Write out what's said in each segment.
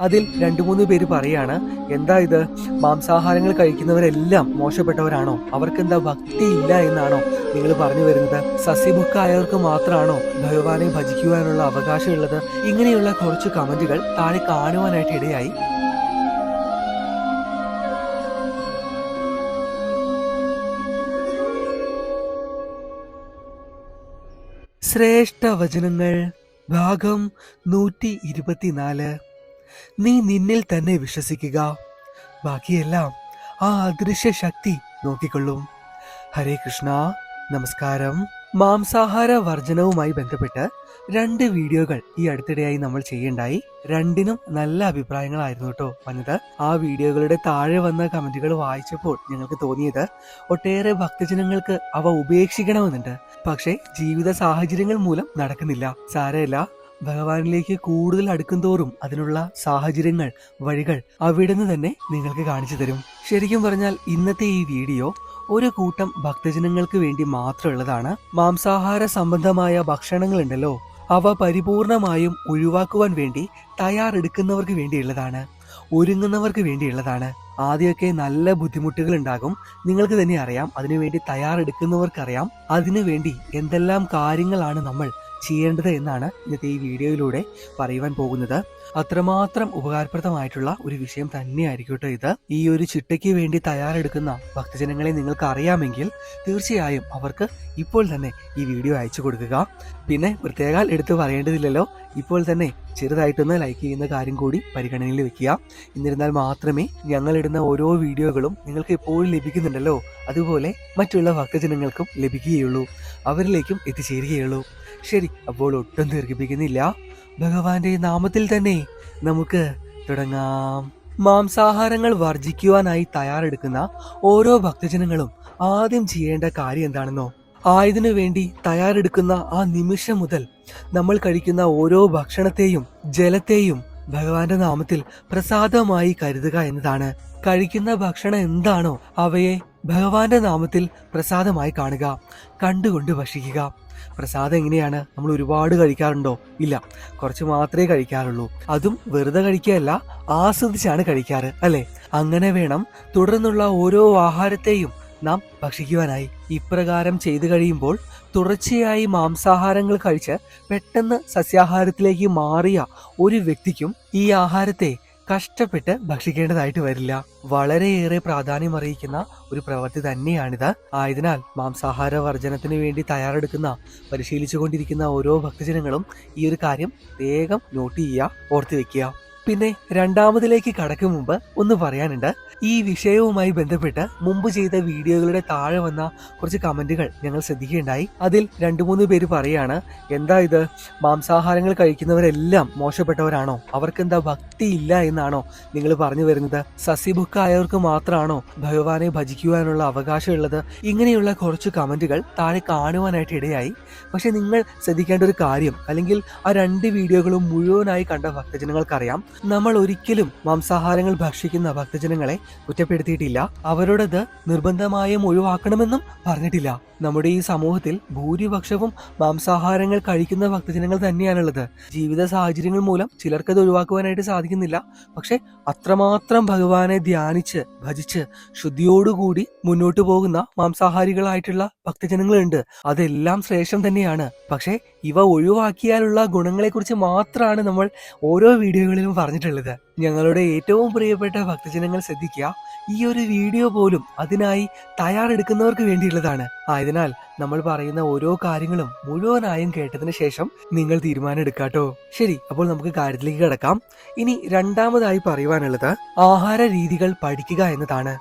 അതിൽ രണ്ടു മൂന്ന് പേര് പറയാണ് എന്താ ഇത്? മാംസാഹാരങ്ങൾ കഴിക്കുന്നവരെല്ലാം മോശപ്പെട്ടവരാണോ? അവർക്ക് എന്താ ഭക്തി ഇല്ല എന്നാണോ നിങ്ങൾ പറഞ്ഞു വരുന്നത്? സസ്യഭുക്കായവർക്ക് മാത്രമാണോ ഭഗവാനെ ഭജിക്കുവാനുള്ള അവകാശമുള്ളത്? ഇങ്ങനെയുള്ള കുറച്ച് കമന്റുകൾ താഴെ കാണുവാനായിട്ട് ഇടയായി. ശ്രേഷ്ഠ വചനങ്ങൾ ഭാഗം നൂറ്റി ഇരുപത്തിനാല് നീ നിന്നിൽ തന്നെ വിശ്വസിക്കുക. ബാക്കിയെല്ലാം ആ അദൃശ്യ ശക്തി നോക്കിക്കൊള്ളും. ഹരേ കൃഷ്ണ നമസ്കാരം. മാംസാഹാര വർജനവുമായി ബന്ധപ്പെട്ട് രണ്ട് വീഡിയോകൾ ഈ അടുത്തിടെയായി നമ്മൾ ചെയ്യണ്ടായി. രണ്ടിനും നല്ല അഭിപ്രായങ്ങളായിരുന്നു കേട്ടോ വന്നത്. ആ വീഡിയോകളുടെ താഴെ വന്ന കമന്റുകൾ വായിച്ചപ്പോൾ ഞങ്ങൾക്ക് തോന്നിയത് ഒട്ടേറെ ഭക്തജനങ്ങൾക്ക് അവ ഉപേക്ഷിക്കണമെന്നുണ്ട്. പക്ഷേ ജീവിത സാഹചര്യങ്ങൾ മൂലം നടക്കുന്നില്ല. സാരമില്ല. ഭഗവാനിലേക്ക് കൂടുതൽ അടുക്കും തോറും അതിനുള്ള സാഹചര്യങ്ങൾ വഴികൾ അവിടുന്ന് തന്നെ നിങ്ങൾക്ക് കാണിച്ചു തരും. ശരിക്കും പറഞ്ഞാൽ ഇന്നത്തെ ഈ വീഡിയോ ഒരു കൂട്ടം ഭക്തജനങ്ങൾക്ക് വേണ്ടി മാത്രമുള്ളതാണ്. മാംസാഹാര സംബന്ധമായ ഭക്ഷണങ്ങൾ ഉണ്ടല്ലോ അവ പരിപൂർണമായും ഒഴിവാക്കുവാൻ വേണ്ടി തയ്യാറെടുക്കുന്നവർക്ക് വേണ്ടിയുള്ളതാണ് ഒരുങ്ങുന്നവർക്ക് വേണ്ടിയുള്ളതാണ്. ആദ്യമൊക്കെ നല്ല ബുദ്ധിമുട്ടുകൾ ഉണ്ടാകും നിങ്ങൾക്ക് തന്നെ അറിയാം അതിനുവേണ്ടി തയ്യാറെടുക്കുന്നവർക്കറിയാം അതിനുവേണ്ടി എന്തെല്ലാം കാര്യങ്ങളാണ് നമ്മൾ ചെയ്യേണ്ടത് എന്നാണ് ഇന്നത്തെ ഈ വീഡിയോയിലൂടെ പറയുവാൻ പോകുന്നത്. അത്രമാത്രം ഉപകാരപ്രദമായിട്ടുള്ള ഒരു വിഷയം തന്നെയായിരിക്കും കേട്ടോ ഇത്. ഈ ഒരു ചിട്ടയ്ക്ക് വേണ്ടി തയ്യാറെടുക്കുന്ന ഭക്തജനങ്ങളെ നിങ്ങൾക്ക് അറിയാമെങ്കിൽ തീർച്ചയായും അവർക്ക് ഇപ്പോൾ തന്നെ ഈ വീഡിയോ അയച്ചു കൊടുക്കുക. പിന്നെ പ്രത്യേകാൽ എടുത്തു പറയേണ്ടതില്ലല്ലോ. ഇപ്പോൾ തന്നെ ചെറുതായിട്ടൊന്ന് ലൈക്ക് ചെയ്യുന്ന കാര്യം കൂടി പരിഗണനയിൽ വെക്കുക. എന്നിരുന്നാൽ മാത്രമേ ഞങ്ങളിടുന്ന ഓരോ വീഡിയോകളും നിങ്ങൾക്ക് എപ്പോഴും ലഭിക്കുന്നുണ്ടല്ലോ. അതുപോലെ മറ്റുള്ള ഭക്തജനങ്ങൾക്കും ലഭിക്കുകയുള്ളൂ. അവരിലേക്കും എത്തിച്ചേരുകയുള്ളൂ. ശരി അപ്പോൾ ഒട്ടും ദീർഘിപ്പിക്കുന്നില്ല. ഭഗവാന്റെ നാമത്തിൽ തന്നെ നമുക്ക് തുടങ്ങാം. മാംസാഹാരങ്ങൾ വർജിക്കുവാനായി തയ്യാറെടുക്കുന്ന ഓരോ ഭക്തജനങ്ങളും ആദ്യം ചെയ്യേണ്ട കാര്യം എന്താണെന്നോ? ആയതിനു വേണ്ടി തയ്യാറെടുക്കുന്ന ആ നിമിഷം മുതൽ നമ്മൾ കഴിക്കുന്ന ഓരോ ഭക്ഷണത്തെയും ജലത്തെയും ഭഗവാന്റെ നാമത്തിൽ പ്രസാദമായി കരുതുക എന്നതാണ്. കഴിക്കുന്ന ഭക്ഷണം എന്താണോ അവയെ ഭഗവാന്റെ നാമത്തിൽ പ്രസാദമായി കാണുക കണ്ടുകൊണ്ട് ഭക്ഷിക്കുക. പ്രസാദം എങ്ങനെയാണ്? നമ്മൾ ഒരുപാട് കഴിക്കാറുണ്ടോ? ഇല്ല. കുറച്ച് മാത്രമേ കഴിക്കാറുള്ളൂ. അതും വെറുതെ കഴിക്കുകയല്ല ആസ്വദിച്ചാണ് കഴിക്കാറ് അല്ലെ? അങ്ങനെ വേണം തുടർന്നുള്ള ഓരോ ആഹാരത്തെയും നാം ഭക്ഷിക്കുവാനായി. ഇപ്രകാരം ചെയ്തു കഴിയുമ്പോൾ തുടർച്ചയായി മാംസാഹാരങ്ങൾ കഴിച്ച് പെട്ടെന്ന് സസ്യാഹാരത്തിലേക്ക് മാറിയ ഒരു വ്യക്തിക്കും ഈ ആഹാരത്തെ കഷ്ടപ്പെട്ട് ഭക്ഷിക്കേണ്ടതായിട്ട് വരില്ല. വളരെയേറെ പ്രാധാന്യം അറിയിക്കുന്ന ഒരു പ്രവൃത്തി തന്നെയാണിത്. ആയതിനാൽ മാംസാഹാര വർജനത്തിന് വേണ്ടി തയ്യാറെടുക്കുന്ന പരിശീലിച്ചുകൊണ്ടിരിക്കുന്ന ഓരോ ഭക്തജനങ്ങളും ഈ ഒരു കാര്യം വേഗം നോട്ട് ചെയ്യുക ഓർത്തു വെക്കുക. പിന്നെ രണ്ടാമതിലേക്ക് കടക്കും മുമ്പ് ഒന്ന് പറയാനുണ്ട്. ഈ വിഷയവുമായി ബന്ധപ്പെട്ട് മുമ്പ് ചെയ്ത വീഡിയോകളുടെ താഴെ വന്ന കുറച്ച് കമന്റുകൾ ഞങ്ങൾ ശ്രദ്ധിക്കുകയുണ്ടായി. അതിൽ രണ്ടു മൂന്ന് പേര് പറയാണ് എന്താ ഇത്? മാംസാഹാരങ്ങൾ കഴിക്കുന്നവരെല്ലാം മോശപ്പെട്ടവരാണോ? അവർക്കെന്താ ഭക്തി ഇല്ല എന്നാണോ നിങ്ങൾ പറഞ്ഞു വരുന്നത്? സസ്യബുക്കായവർക്ക് മാത്രമാണോ ഭഗവാനെ ഭജിക്കുവാനുള്ള അവകാശമുള്ളത്? ഇങ്ങനെയുള്ള കുറച്ച് കമന്റുകൾ താഴെ കാണുവാനായിട്ട് ഇടയായി. പക്ഷെ നിങ്ങൾ ശ്രദ്ധിക്കേണ്ട ഒരു കാര്യം അല്ലെങ്കിൽ ആ രണ്ട് വീഡിയോകളും മുഴുവനായി കണ്ട ഭക്തജനങ്ങൾക്കറിയാം നമ്മൾ ഒരിക്കലും മാംസാഹാരങ്ങൾ ഭക്ഷിക്കുന്ന ഭക്തജനങ്ങളെ കുറ്റപ്പെടുത്തിയിട്ടില്ല. അവരോടത് നിർബന്ധമായും ഒഴിവാക്കണമെന്നും പറഞ്ഞിട്ടില്ല. നമ്മുടെ ഈ സമൂഹത്തിൽ ഭൂരിപക്ഷവും മാംസാഹാരങ്ങൾ കഴിക്കുന്ന ഭക്തജനങ്ങൾ തന്നെയാണുള്ളത്. ജീവിത സാഹചര്യങ്ങൾ മൂലം ചിലർക്കത് ഒഴിവാക്കുവാനായിട്ട് സാധിക്കുന്നില്ല. പക്ഷെ അത്രമാത്രം ഭഗവാനെ ധ്യാനിച്ച് ഭജിച്ച് ശുദ്ധിയോടുകൂടി മുന്നോട്ട് പോകുന്ന മാംസാഹാരികളായിട്ടുള്ള ഭക്തജനങ്ങളുണ്ട്. അതെല്ലാം ശ്രേഷ്ഠം തന്നെയാണ്. പക്ഷെ ഇവ ഒഴിവാക്കിയാലുള്ള ഗുണങ്ങളെക്കുറിച്ച് മാത്രമാണ് നമ്മൾ ഓരോ വീഡിയോകളിലും പറഞ്ഞിട്ടുള്ളത്. ഞങ്ങളുടെ ഏറ്റവും പ്രിയപ്പെട്ട ഭക്തജനങ്ങൾ ശ്രദ്ധിക്കുക ഈ ഒരു വീഡിയോ പോലും അതിനായി തയ്യാറെടുക്കുന്നവർക്ക് വേണ്ടിയുള്ളതാണ്. ആയതിനാൽ നമ്മൾ പറയുന്ന ഓരോ കാര്യങ്ങളും മുഴുവനായും കേട്ടതിന് ശേഷം നിങ്ങൾ തീരുമാനം എടുക്കാട്ടോ ശരി അപ്പോൾ നമുക്ക് കാര്യത്തിലേക്ക് കിടക്കാം. ഇനി രണ്ടാമതായി പറയുവാനുള്ളത് ആഹാര രീതികൾ പഠിക്കുക എന്നതാണ്.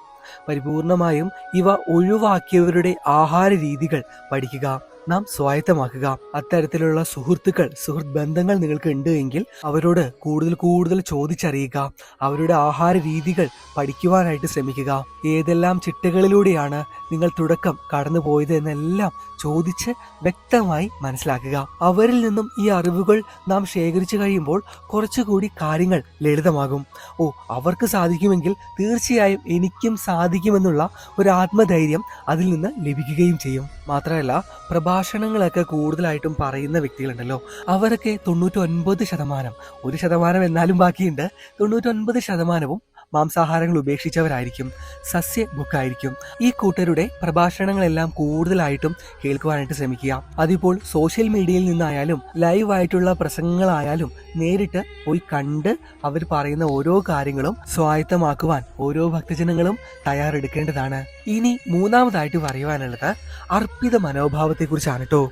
പരിപൂർണമായും ഇവ ഒഴിവാക്കിയവരുടെ ആഹാര രീതികൾ പഠിക്കുക. നാം സ്വായത്തമാക്കുക. അത്തരത്തിലുള്ള സുഹൃത്തുക്കൾ സുഹൃത്ത് ബന്ധങ്ങൾ നിങ്ങൾക്ക് ഉണ്ട് എങ്കിൽ അവരോട് കൂടുതൽ കൂടുതൽ ചോദിച്ചറിയുക. അവരുടെ ആഹാര രീതികൾ പഠിക്കുവാനായിട്ട് ശ്രമിക്കുക. ഏതെല്ലാം ചിട്ടകളിലൂടെയാണ് നിങ്ങൾ തുടക്കം കടന്നു പോയത് എന്നെല്ലാം ചോദിച്ച് വ്യക്തമായി മനസ്സിലാക്കുക. അവരിൽ നിന്നും ഈ അറിവുകൾ നാം ശേഖരിച്ചു കഴിയുമ്പോൾ കുറച്ചുകൂടി കാര്യങ്ങൾ ലളിതമാകും. ഓ അവർക്ക് സാധിക്കുമെങ്കിൽ തീർച്ചയായും എനിക്കും സാധിക്കുമെന്നുള്ള ഒരു ആത്മധൈര്യം അതിൽ നിന്ന് ലഭിക്കുകയും ചെയ്യും. മാത്രമല്ല പ്രഭാ പ്രഭാഷണങ്ങളൊക്കെ കൂടുതലായിട്ടും പറയുന്ന വ്യക്തികളുണ്ടല്ലോ. അവരൊക്കെ തൊണ്ണൂറ്റൊൻപത് ശതമാനം. ഒരു ശതമാനം എന്നാലും ബാക്കിയുണ്ട്. തൊണ്ണൂറ്റൊൻപത് ശതമാനവും മാംസാഹാരങ്ങൾ ഉപേക്ഷിച്ചവരായിരിക്കും സസ്യ ബുക്കായിരിക്കും. ഈ കൂട്ടരുടെ പ്രഭാഷണങ്ങളെല്ലാം കൂടുതലായിട്ടും കേൾക്കുവാനായിട്ട് ശ്രമിക്കുക. അതിപ്പോൾ സോഷ്യൽ മീഡിയയിൽ നിന്നായാലും ലൈവ് ആയിട്ടുള്ള പ്രസംഗങ്ങളായാലും നേരിട്ട് പോയി കണ്ട് അവർ പറയുന്ന ഓരോ കാര്യങ്ങളും സ്വായത്തമാക്കുവാൻ ഓരോ ഭക്തജനങ്ങളും തയ്യാറെടുക്കേണ്ടതാണ്. ഇനി മൂന്നാമതായിട്ട് പറയുവാനുള്ളത് അർപ്പിത മനോഭാവത്തെക്കുറിച്ചാണ് കേട്ടോ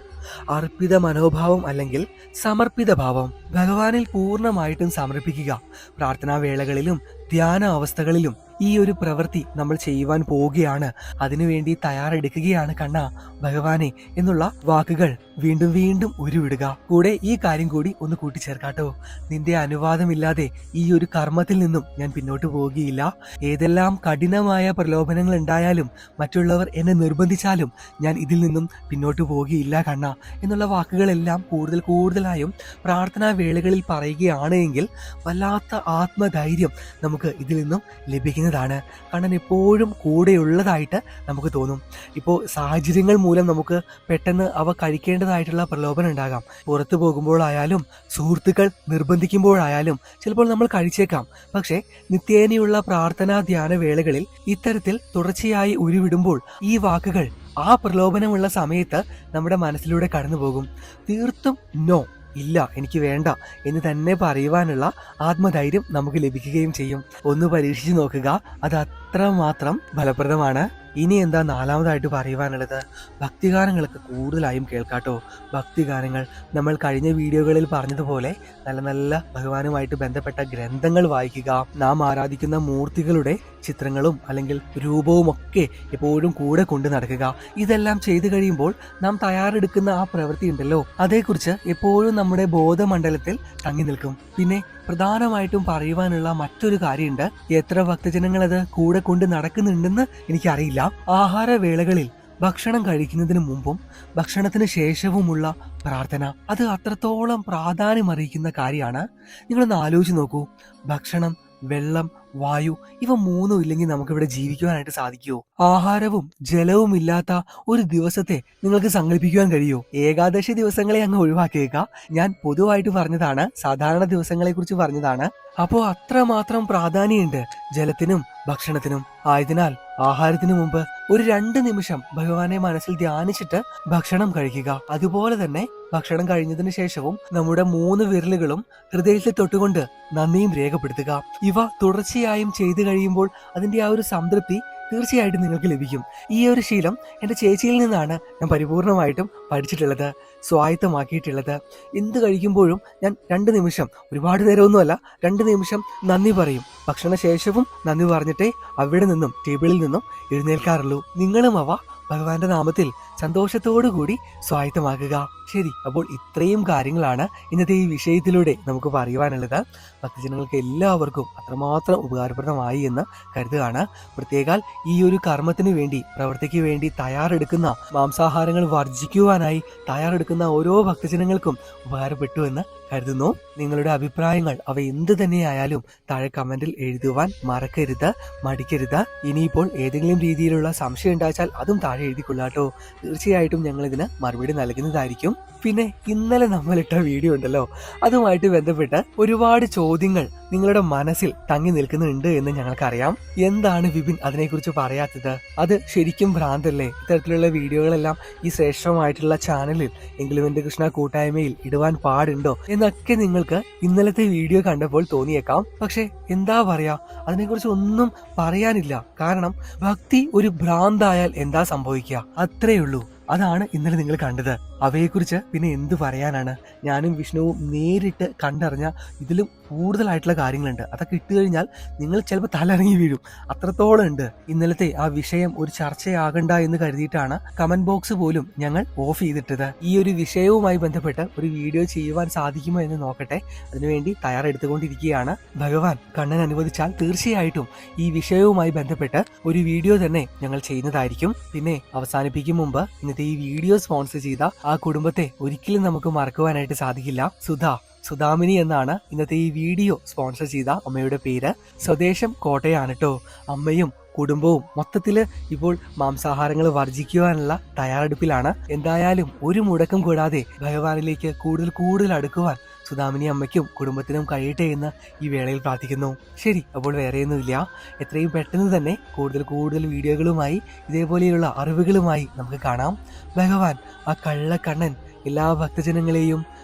അർപ്പിത മനോഭാവം അല്ലെങ്കിൽ സമർപ്പിത ഭാവം. ഭഗവാനിൽ പൂർണമായിട്ടും സമർപ്പിക്കുക. പ്രാർത്ഥനാ വേളകളിലും ധ്യാന അവസ്ഥകളിലും ഈ ഒരു പ്രവൃത്തി നമ്മൾ ചെയ്യുവാൻ പോവുകയാണ്. അതിനുവേണ്ടി തയ്യാറെടുക്കുകയാണ് കണ്ണ. ഭഗവാനെ എന്നുള്ള വാക്കുകൾ വീണ്ടും വീണ്ടും ഉരുവിടുക. കൂടെ ഈ കാര്യം കൂടി ഒന്ന് കൂട്ടിച്ചേർക്കാട്ടോ. നിന്റെ അനുവാദമില്ലാതെ ഈ ഒരു കർമ്മത്തിൽ നിന്നും ഞാൻ പിന്നോട്ട് പോവുകയില്ല. ഏതെല്ലാം കഠിനമായ പ്രലോഭനങ്ങൾ ഉണ്ടായാലും മറ്റുള്ളവർ എന്നെ നിർബന്ധിച്ചാലും ഞാൻ ഇതിൽ നിന്നും പിന്നോട്ട് പോവുകയില്ല കണ്ണ. എന്നുള്ള വാക്കുകളെല്ലാം കൂടുതൽ കൂടുതലായും പ്രാർത്ഥനാ വേളകളിൽ പറയുകയാണ് എങ്കിൽ വല്ലാത്ത ആത്മധൈര്യം നമുക്ക് ഇതിൽ നിന്നും ലഭിക്കുന്നതാണ് കണ്ണൻ എപ്പോഴും കൂടെയുള്ളതായിട്ട് നമുക്ക് തോന്നും. ഇപ്പോൾ സാഹചര്യങ്ങൾ മൂലം നമുക്ക് പെട്ടെന്ന് അവ കഴിക്കേണ്ടതായിട്ടുള്ള പ്രലോഭനം ഉണ്ടാകാം. പുറത്തു പോകുമ്പോഴായാലും സുഹൃത്തുക്കൾ നിർബന്ധിക്കുമ്പോഴായാലും ചിലപ്പോൾ നമ്മൾ കഴിച്ചേക്കാം. പക്ഷേ നിത്യേനയുള്ള പ്രാർത്ഥനാ ധ്യാന വേളകളിൽ ഇത്തരത്തിൽ തുടർച്ചയായി ഉരുവിടുമ്പോൾ ഈ വാക്കുകൾ ആ പ്രലോഭനമുള്ള സമയത്ത് നമ്മുടെ മനസ്സിലൂടെ കടന്നു പോകും തീർത്തും നോ. ഇല്ല എനിക്ക് വേണ്ട എന്ന് തന്നെ പറയുവാനുള്ള ആത്മധൈര്യം നമുക്ക് ലഭിക്കുകയും ചെയ്യും. ഒന്ന് പരീക്ഷിച്ചു നോക്കുക. അത് അത്രമാത്രം ഫലപ്രദമാണ്. ഇനി എന്താ നാലാമതായിട്ട് പറയുവാനുള്ളത്? ഭക്തിഗാനങ്ങളൊക്കെ കൂടുതലായും കേൾക്കാട്ടോ. ഭക്തിഗാനങ്ങൾ നമ്മൾ കഴിഞ്ഞ വീഡിയോകളിൽ പറഞ്ഞതുപോലെ നല്ല നല്ല ഭഗവാനുമായിട്ട് ബന്ധപ്പെട്ട ഗ്രന്ഥങ്ങൾ വായിക്കുക നാം ആരാധിക്കുന്ന മൂർത്തികളുടെ ചിത്രങ്ങളും അല്ലെങ്കിൽ രൂപവും ഒക്കെ എപ്പോഴും കൂടെ കൊണ്ട് നടക്കുക. ഇതെല്ലാം ചെയ്തു കഴിയുമ്പോൾ നാം തയ്യാറെടുക്കുന്ന ആ പ്രവൃത്തി ഉണ്ടല്ലോ അതേക്കുറിച്ച് എപ്പോഴും നമ്മുടെ ബോധമണ്ഡലത്തിൽ തങ്ങി നിൽക്കും. പിന്നെ പ്രധാനമായിട്ടും പറയുവാനുള്ള മറ്റൊരു കാര്യമുണ്ട്. എത്ര ഭക്തജനങ്ങൾ അത് കൂടെ കൊണ്ട് നടക്കുന്നുണ്ടെന്ന് എനിക്കറിയില്ല. ആഹാരവേളകളിൽ ഭക്ഷണം കഴിക്കുന്നതിന് മുമ്പും ഭക്ഷണത്തിന് ശേഷവുമുള്ള പ്രാർത്ഥന അത് അത്രത്തോളം പ്രാധാന്യം അറിയിക്കുന്ന കാര്യമാണ്. നിങ്ങളൊന്ന് ആലോചിച്ച് നോക്കൂ. ഭക്ഷണം വെള്ളം വായു ഇവ മൂന്നും ഇല്ലെങ്കിൽ നമുക്കിവിടെ ജീവിക്കുവാനായിട്ട് സാധിക്കുമോ ആഹാരവും ജലവും ഇല്ലാത്ത ഒരു ദിവസത്തെ നിങ്ങൾക്ക് സങ്കല്പിക്കുവാൻ കഴിയുമോ ഏകാദശി ദിവസങ്ങളെ അങ്ങ് ഒഴിവാക്കിയേക്കാം. ഞാൻ പൊതുവായിട്ട് പറഞ്ഞതാണ് സാധാരണ ദിവസങ്ങളെ കുറിച്ച് പറഞ്ഞതാണ്. അപ്പോ അത്രമാത്രം പ്രാധാന്യമുണ്ട് ജലത്തിനും ഭക്ഷണത്തിനും. ആയതിനാൽ ആഹാരത്തിനു മുമ്പ് ഒരു രണ്ട് നിമിഷം ഭഗവാനെ മനസ്സിൽ ധ്യാനിച്ചിട്ട് ഭക്ഷണം കഴിക്കുക. അതുപോലെ തന്നെ ഭക്ഷണം കഴിഞ്ഞതിന് ശേഷവും നമ്മുടെ മൂന്ന് വിരലുകളും ഹൃദയത്തിൽ തൊട്ടുകൊണ്ട് നന്ദിയും രേഖപ്പെടുത്തുക. ഇവ തുടർച്ചയായും ചെയ്തു കഴിയുമ്പോൾ അതിന്റെ ആ ഒരു സംതൃപ്തി തീർച്ചയായിട്ടും നിങ്ങൾക്ക് ലഭിക്കും. ഈ ഒരു ശീലം എന്റെ ചേച്ചിയിൽ നിന്നാണ് ഞാൻ പരിപൂർണമായിട്ടും പഠിച്ചിട്ടുള്ളത് സ്വായത്തമാക്കിയിട്ടുള്ളത്. എന്ത് കഴിക്കുമ്പോഴും ഞാൻ രണ്ട് നിമിഷം ഒരുപാട് നേരമൊന്നുമല്ല രണ്ട് നിമിഷം നന്ദി പറയും. ഭക്ഷണശേഷവും നന്ദി പറഞ്ഞിട്ടേ അവിടെ നിന്നും ടേബിളിൽ നിന്നും എഴുന്നേൽക്കാറുള്ളൂ. നിങ്ങളും അവ ഭഗവാന്റെ നാമത്തിൽ സന്തോഷത്തോടു കൂടി സ്വായത്തമാക്കുക. ശരി അപ്പോൾ ഇത്രയും കാര്യങ്ങളാണ് ഇന്നത്തെ ഈ വിഷയത്തിലൂടെ നമുക്ക് പറയുവാനുള്ളത്. ഭക്തജനങ്ങൾക്ക് എല്ലാവർക്കും അത്രമാത്രം ഉപകാരപ്രദമായി എന്ന് കരുതുകയാണ്. പ്രത്യേകാൽ ഈ ഒരു കർമ്മത്തിന് വേണ്ടി പ്രവൃത്തിക്ക് വേണ്ടി തയ്യാറെടുക്കുന്ന മാംസാഹാരങ്ങൾ വർജിക്കുവാനായി തയ്യാറെടുക്കുന്ന ഓരോ ഭക്തജനങ്ങൾക്കും ഉപകാരപ്പെട്ടു എന്ന് കരുതുന്നു. നിങ്ങളുടെ അഭിപ്രായങ്ങൾ അവ എന്ത് തന്നെയായാലും താഴെ കമന്റിൽ എഴുതുവാൻ മറക്കരുത് മടിക്കരുത്. ഇനിയിപ്പോൾ ഏതെങ്കിലും രീതിയിലുള്ള സംശയം ഉണ്ടാച്ചാൽ അതും താഴെ എഴുതിക്കൊള്ളാട്ടോ തീർച്ചയായിട്ടും ഞങ്ങൾ ഇതിന് മറുപടി നൽകുന്നതായിരിക്കും. പിന്നെ ഇന്നലെ നമ്മളിട്ട വീഡിയോ ഉണ്ടല്ലോ. അതുമായിട്ട് ബന്ധപ്പെട്ട് ഒരുപാട് ചോദ്യങ്ങൾ നിങ്ങളുടെ മനസ്സിൽ തങ്ങി നിൽക്കുന്നുണ്ട് എന്ന് ഞങ്ങൾക്കറിയാം. എന്താണ് വിപിൻ അതിനെക്കുറിച്ച് പറയാത്തത്? അത് ശരിക്കും ഭ്രാന്തല്ലേ? ഇത്തരത്തിലുള്ള വീഡിയോകളെല്ലാം ഈ ശ്രേഷ്ഠമായിട്ടുള്ള ചാനലിൽ എങ്കിലും എന്റെ കൃഷ്ണ കൂട്ടായ്മയിൽ ഇടുവാൻ പാടുണ്ടോ എന്നൊക്കെ നിങ്ങൾക്ക് ഇന്നലത്തെ വീഡിയോ കണ്ടപ്പോൾ തോന്നിയേക്കാം. പക്ഷെ എന്താ പറയാ? അതിനെക്കുറിച്ച് ഒന്നും പറയാനില്ല. കാരണം ഭക്തി ഒരു ഭ്രാന്തായാൽ എന്താ സംഭവിക്കുക? അത്രേ ഉള്ളൂ. അതാണ് ഇന്നലെ നിങ്ങൾ കണ്ടത്. അവയെക്കുറിച്ച് പിന്നെ എന്ത് പറയാനാണ്? ഞാനും വിഷ്ണുവും നേരിട്ട് കണ്ടറിഞ്ഞ ഇതിലും കൂടുതലായിട്ടുള്ള കാര്യങ്ങളുണ്ട്. അതൊക്കെ ഇട്ട് കഴിഞ്ഞാൽ നിങ്ങൾ ചിലപ്പോൾ തലറങ്ങി വീഴും. അത്രത്തോളം ഉണ്ട്. ഇന്നലത്തെ ആ വിഷയം ഒരു ചർച്ചയാകണ്ട എന്ന് കരുതിയിട്ടാണ് കമന്റ് ബോക്സ് പോലും ഞങ്ങൾ ഓഫ് ചെയ്തിട്ടത്. ഈ ഒരു വിഷയവുമായി ബന്ധപ്പെട്ട് ഒരു വീഡിയോ ചെയ്യുവാൻ സാധിക്കുമോ എന്ന് നോക്കട്ടെ. അതിനുവേണ്ടി തയ്യാറെടുത്തുകൊണ്ടിരിക്കുകയാണ് ഭഗവാൻ. കണ്ണൻ അനുവദിച്ചാൽ തീർച്ചയായിട്ടും ഈ വിഷയവുമായി ബന്ധപ്പെട്ട് ഒരു വീഡിയോ തന്നെ ഞങ്ങൾ ചെയ്യുന്നതായിരിക്കും. പിന്നെ അവസാനിപ്പിക്കും മുമ്പ് ഇന്നത്തെ ഈ വീഡിയോ സ്പോൺസർ ചെയ്ത ആ കുടുംബത്തെ ഒരിക്കലും നമുക്ക് മറക്കുവാനായിട്ട് സാധിക്കില്ല. സുധ സുധാമിനി എന്നാണ് ഇന്നത്തെ ഈ വീഡിയോ സ്പോൺസർ ചെയ്ത അമ്മയുടെ പേര്. സ്വദേശം കോട്ടയാണ് കേട്ടോ അമ്മയും കുടുംബവും മൊത്തത്തിൽ ഇപ്പോൾ മാംസാഹാരങ്ങൾ വർജിക്കുവാനുള്ള തയ്യാറെടുപ്പിലാണ്. എന്തായാലും ഒരു മുടക്കം കൂടാതെ ഭഗവാനിലേക്ക് കൂടുതൽ കൂടുതൽ അടുക്കുവാൻ സുധാമിനി അമ്മയ്ക്കും കുടുംബത്തിനും കഴിയട്ടെ എന്ന് ഈ വേളയിൽ പ്രാർത്ഥിക്കുന്നു. ശരി അപ്പോൾ വേറെയൊന്നുമില്ല എത്രയും പെട്ടെന്ന് തന്നെ കൂടുതൽ കൂടുതൽ വീഡിയോകളുമായി ഇതേപോലെയുള്ള അറിവുകളുമായി നമുക്ക് കാണാം. ഭഗവാൻ ആ കള്ളക്കണ്ണൻ എല്ലാ ഭക്തജനങ്ങളെയും